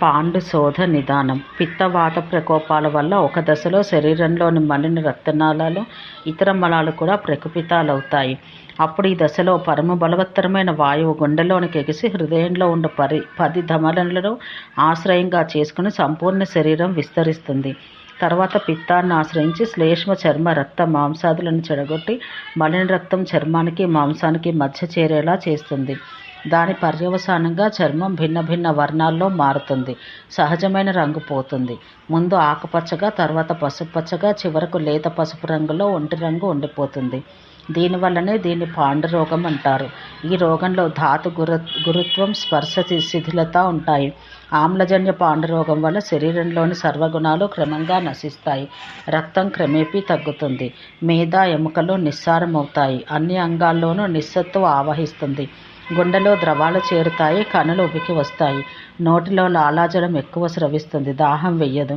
పాండు శోధ నిదానం. పిత్తవాత ప్రకోపాల వల్ల ఒక దశలో శరీరంలోని మలిన రక్తనాళాలు ఇతర మలాలు కూడా ప్రకుపితాలవుతాయి. అప్పుడు ఈ దశలో పరమ బలవత్తరమైన వాయువు గుండెలోనికి ఎగిసి హృదయంలో ఉన్న పరి పది ధమనులను ఆశ్రయంగా చేసుకుని సంపూర్ణ శరీరం విస్తరిస్తుంది. తర్వాత పిత్తాన్ని ఆశ్రయించి శ్లేష్మ చర్మ రక్త మాంసాదులను చెడగొట్టి మలిన రక్తం చర్మానికి మాంసానికి మధ్య చేరేలా చేస్తుంది. దాని పర్యవసానంగా చర్మం భిన్న భిన్న వర్ణాల్లో మారుతుంది. సహజమైన రంగు పోతుంది. ముందు ఆకుపచ్చగా తర్వాత పసుపచ్చగా చివరకు లేత పసుపు రంగులో ఒంటి రంగు ఉండిపోతుంది. దీనివల్లనే దీన్ని పాండు రోగం అంటారు. ఈ రోగంలో ధాతు గురు గురుత్వం స్పర్శ శిథిలత ఉంటాయి. ఆమ్లజన్య పాండు రోగం వల్ల శరీరంలోని సర్వగుణాలు క్రమంగా నశిస్తాయి. రక్తం క్రమేపీ తగ్గుతుంది. మేధ ఎముకలు నిస్సారమవుతాయి. అన్ని అంగాల్లోనూ నిస్సత్తువ ఆవహిస్తుంది. గుండెలో ద్రవాలు చేరుతాయి కనులు ఉబికి వస్తాయి. నోటిలో లాలాజలం ఎక్కువ స్రవిస్తుంది దాహం వెయ్యదు.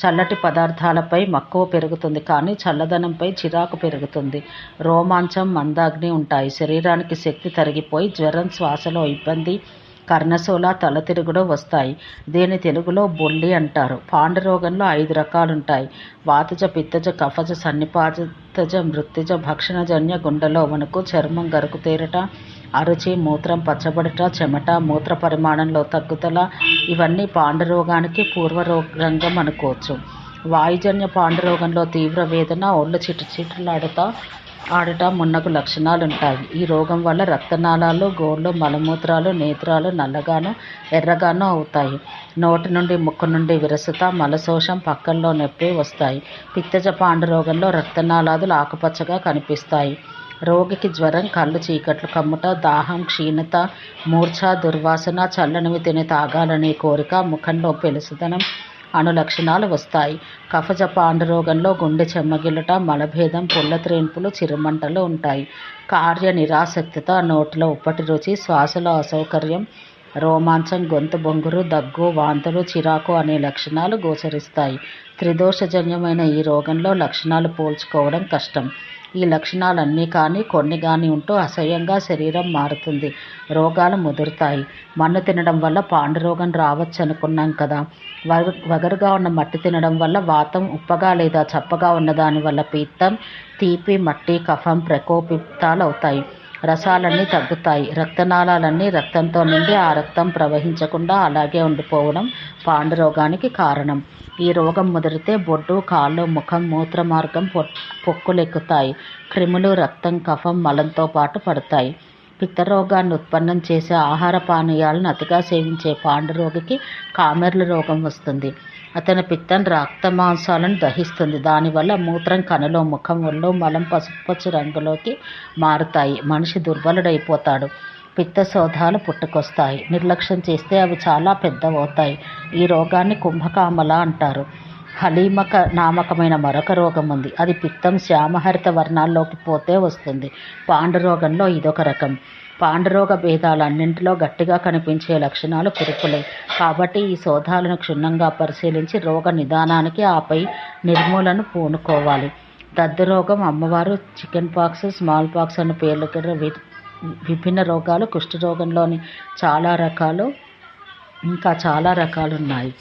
చల్లటి పదార్థాలపై మక్కువ పెరుగుతుంది కానీ చల్లదనంపై చిరాకు పెరుగుతుంది. రోమాంచం మందాగ్ని ఉంటాయి. శరీరానికి శక్తి తరిగిపోయి జ్వరం శ్వాసలో ఇబ్బంది కర్ణశూల తలతిరుగుడు వస్తాయి. దీని తెలుగులో బొల్లి అంటారు. పాండురోగంలో ఐదు రకాలుంటాయి. వాతజ పిత్తజ కఫజ సన్నిపాతజ మృత్తిజ భక్షణజన్య గుండెలో వణుకు చర్మం గరుకు తేరట అరుచి మూత్రం పచ్చబడట చెమట మూత్ర పరిమాణంలో తగ్గుదల ఇవన్నీ పాండురోగానికి పూర్వరోగంగం అనుకోవచ్చు. వాయుజన్య పాండురోగంలో తీవ్ర వేదన ఒళ్ళు చిటు ఆడట మున్నకు లక్షణాలు ఉంటాయి ఈ రోగం వల్ల రక్తనాళాలు గోళ్ళు మలమూత్రాలు నేత్రాలు నల్లగాను ఎర్రగాను అవుతాయి. నోటి నుండి ముక్కు నుండి విరసత మలశోషం పక్కల్లో నొప్పి వస్తాయి. పిత్తజ పాండురోగంలో రక్తనాళాదులు ఆకుపచ్చగా కనిపిస్తాయి. రోగికి జ్వరం కళ్ళు చీకట్లు కమ్ముట దాహం క్షీణత మూర్ఛ దుర్వాసన చల్లనివి తిని తాగాలనే కోరిక ముఖంలో పెలుసుదనం అను లక్షణాలు వస్తాయి. కఫజ రోగంలో గుండె చెమ్మగిలుట మలభేదం పుల్లత్రేన్పులు చిరుమంటలు ఉంటాయి. కార్య నిరాసక్తత నోటిలో ఉప్పటి రుచి శ్వాసలో అసౌకర్యం రోమాంచం గొంతు బొంగురు దగ్గు వాంతులు చిరాకు అనే లక్షణాలు గోచరిస్తాయి. త్రిదోషజన్యమైన ఈ రోగంలో లక్షణాలు పోల్చుకోవడం కష్టం. ఈ లక్షణాలన్నీ కానీ కొన్ని కానీ ఉంటూ అసహ్యంగా శరీరం మారుతుంది. రోగాలు ముదురుతాయి. మన్ను తినడం వల్ల పాండురోగం రావచ్చు అనుకున్నాం కదా. వగరుగా ఉన్న మట్టి తినడం వల్ల వాతం ఉప్పగా లేదా చప్పగా ఉన్న దాని వల్ల పిత్తం తీపి మట్టి కఫం ప్రకోపితాలు అవుతాయి రసాలన్నీ తగ్గుతాయి. రక్తనాళాలన్నీ రక్తంతో నిండి ఆ రక్తం ప్రవహించకుండా అలాగే ఉండిపోవడం పాండురోగానికి కారణం. ఈ రోగం ముదిరితే బొడ్డు కాళ్ళు ముఖం మూత్ర మార్గం పొక్కులెక్కుతాయి. క్రిములు రక్తం కఫం మలంతో పాటు పడతాయి. పిత్తరోగాన్ని ఉత్పన్నం చేసే ఆహార పానీయాలను అతిగా సేవించే పాండురోగికి కామెర్ల రోగం వస్తుంది. అతని పిత్తం రక్త మాంసాలను దహిస్తుంది దానివల్ల మూత్రం కనులో ముఖం ఒళ్ళు మలం పసుపుపచ్చ రంగులోకి మారుతాయి. మనిషి దుర్బలుడైపోతాడు. పిత్త శోధాలు పుట్టుకొస్తాయి. నిర్లక్ష్యం చేస్తే అవి చాలా పెద్దవవుతాయి. ఈ రోగాన్ని కుంభకామల అంటారు. హలీమక నామకమైన మరొక రోగం ఉంది అది పిత్తం శ్యామహరిత వర్ణాల్లోకి పోతే వస్తుంది. పాండురోగంలో ఇదొక రకం. పాండురోగ భేదాలన్నింటిలో గట్టిగా కనిపించే లక్షణాలు కురుపులే కాబట్టి ఈ శోధాలను క్షుణ్ణంగా పరిశీలించి రోగ నిదానానికి ఆపై నిర్మూలన పూనుకోవాలి. దద్దురోగం అమ్మవారు చికెన్ పాక్స్ స్మాల్ పాక్స్ అనే పేర్లు విభిన్న రోగాలు కుష్ఠరోగంలోని చాలా రకాలు ఇంకా చాలా రకాలు ఉన్నాయి